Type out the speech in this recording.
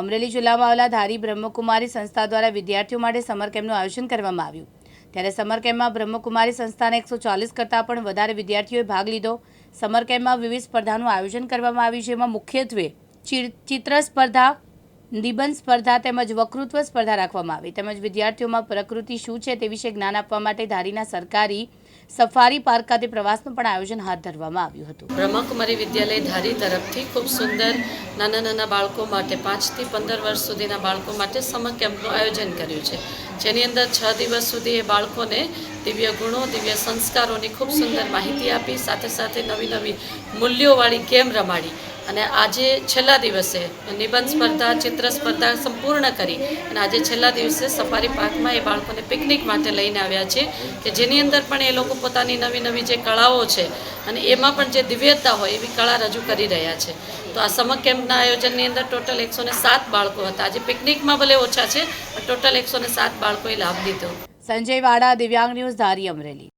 અમરેલી જિલ્લામાં આવેલા ધારી બ્રહ્મકુમારી સંસ્થા દ્વારા વિદ્યાર્થીઓ માટે સમર કેમ્પનું આયોજન કરવામાં આવ્યું. ત્યારે સમર કેમ્પમાં બ્રહ્મકુમારી સંસ્થાના એકસો ચાલીસ કરતાં પણ વધારે વિદ્યાર્થીઓએ ભાગ લીધો. સમર કેમ્પમાં વિવિધ સ્પર્ધાનું આયોજન કરવામાં આવ્યું, જેમાં મુખ્યત્વે ચિત્ર સ્પર્ધા, નિબંધ સ્પર્ધા તેમજ વકૃત્વ સ્પર્ધા રાખવામાં આવી. તેમજ વિદ્યાર્થીઓમાં પ્રકૃતિ શું છે તે વિશે જ્ઞાન આપવા માટે ધારીના સરકારી સફારી પાર્ક ખાતે પ્રવાસનું પણ આયોજન હાથ ધરવામાં આવ્યું હતું. બ્રહ્મકુમારી વિદ્યાલય ધારી તરફથી ખૂબ સુંદર નાના નાના બાળકો માટે પાંચથી પંદર વર્ષ સુધીના બાળકો માટે સમર કેમ્પનું આયોજન કર્યું છે. જેની અંદર છ દિવસ સુધી એ બાળકોને દિવ્ય ગુણો, દિવ્ય સંસ્કારોની ખૂબ સુંદર માહિતી આપી, સાથે સાથે નવી નવી મૂલ્યોવાળી ગેમ રમાડી. અને આજે છેલ્લા દિવસે નિબંધ સ્પર્ધા, ચિત્ર સ્પર્ધા સંપૂર્ણ કરી. અને આજે છેલ્લા દિવસે સફારી પાર્કમાં એ બાળકોને પિકનિક માટે લઈને આવ્યા છે કે જેની અંદર પણ એ લોકો પોતાની નવી નવી જે કળાઓ છે અને એમાં પણ જે દિવ્યતા હોય એવી કળા રજૂ કરી રહ્યા છે. તો આ સમર કેમ્પના આયોજનની અંદર ટોટલ એકસો બાળકો હતા. આજે પિકનિકમાં ભલે ઓછા છે, પણ ટોટલ એકસો સાત બાળકોએ લાભ લીધો. સંજય વાડા દિવ્યાંગ ન્યૂઝ ધારી અમરેલી.